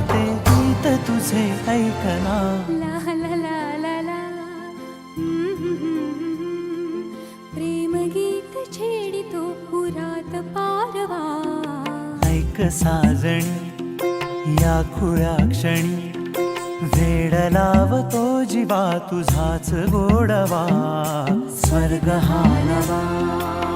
ते गीत तुझे ऐकना प्रेम गीत छेडितो पुरात पारवा. ऐक साजणी या खुळ्या क्षणी. वेड लावतो जीवा तुझाच गोडवा. स्वर्ग हा नवा.